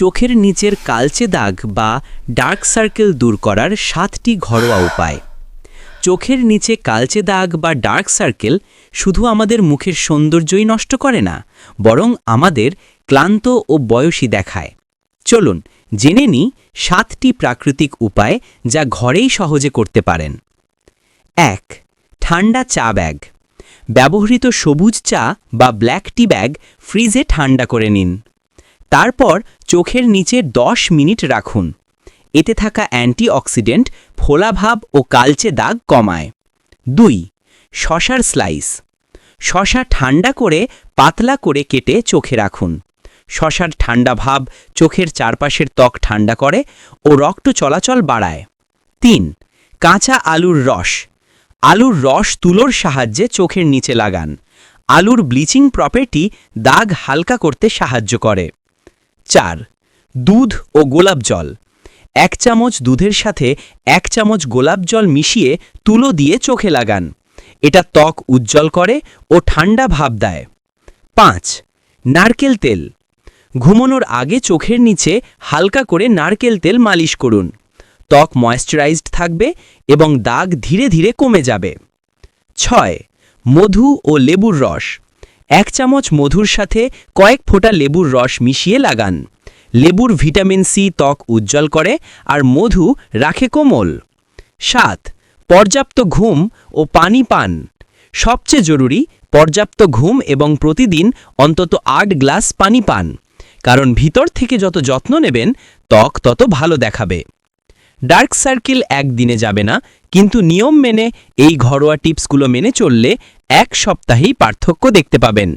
চোখের নিচের কালচে দাগ বা ডার্ক সার্কেল দূর করার সাতটি ঘরোয়া উপায়। চোখের নিচে কালচে দাগ বা ডার্ক সার্কেল শুধু আমাদের মুখের সৌন্দর্যই নষ্ট করে না, বরং আমাদের ক্লান্ত ও বয়সী দেখায়। চলুন, জেনে নিই সাতটি প্রাকৃতিক উপায় যা ঘরেই সহজে করতে পারেন। এক, ঠান্ডা চা ব্যাগ। ব্যবহৃত সবুজ চা বা ব্ল্যাক টি ব্যাগ ফ্রিজে ঠান্ডা করে নিন। তারপর চোখের নিচে 10 মিনিট রাখুন। এতে থাকা অ্যান্টিঅক্সিডেন্ট ফোলাভাব ও কালচে দাগ কমায়। দুই, শশার স্লাইস। শশা ঠান্ডা করে পাতলা করে কেটে চোখে রাখুন। শশার ঠান্ডা ভাব চোখের চারপাশের ত্বক ঠান্ডা করে ও রক্ত চলাচল বাড়ায়। তিন, কাঁচা আলুর রস। আলুর রস তুলোর সাহায্যে চোখের নিচে লাগান। আলুর ব্লিচিং প্রপার্টি দাগ হালকা করতে সাহায্য করে। চার, দুধ ও গোলাপ জল। এক চামচ দুধের সাথে এক চামচ গোলাপ জল মিশিয়ে তুলো দিয়ে চোখে লাগান। এটা ত্বক উজ্জ্বল করে ও ঠান্ডা ভাব দেয়। পাঁচ, নারকেল তেল। ঘুমানোর আগে চোখের নিচে হালকা করে নারকেল তেল মালিশ করুন। ত্বক ময়েশ্চারাইজড থাকবে এবং দাগ ধীরে ধীরে কমে যাবে। ছয়, মধু ও লেবুর রস। এক চামচ মধুর সাথে কয়েক ফোঁটা লেবুর রস মিশিয়ে লাগান। লেবুর ভিটামিন সি ত্বক উজ্জ্বল করে আর মধু রাখে কোমল। সাত, পর্যাপ্ত ঘুম ও পানি পান। সবচেয়ে জরুরি, পর্যাপ্ত ঘুম এবং প্রতিদিন অন্তত আট গ্লাস পানি পান। কারণ ভিতর থেকে যত যত্ন নেবেন, ত্বক তত ভালো দেখাবে। ডার্ক সার্কেল একদিনে যাবে না, কিন্তু নিয়ম মেনে এই ঘরোয়া টিপসগুলো মেনে চললে এক সপ্তাহেই পার্থক্য দেখতে পাবেন।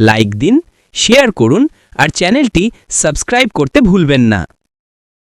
লাইক দিন, শেয়ার করুন আর চ্যানেলটি সাবস্ক্রাইব করতে ভুলবেন না।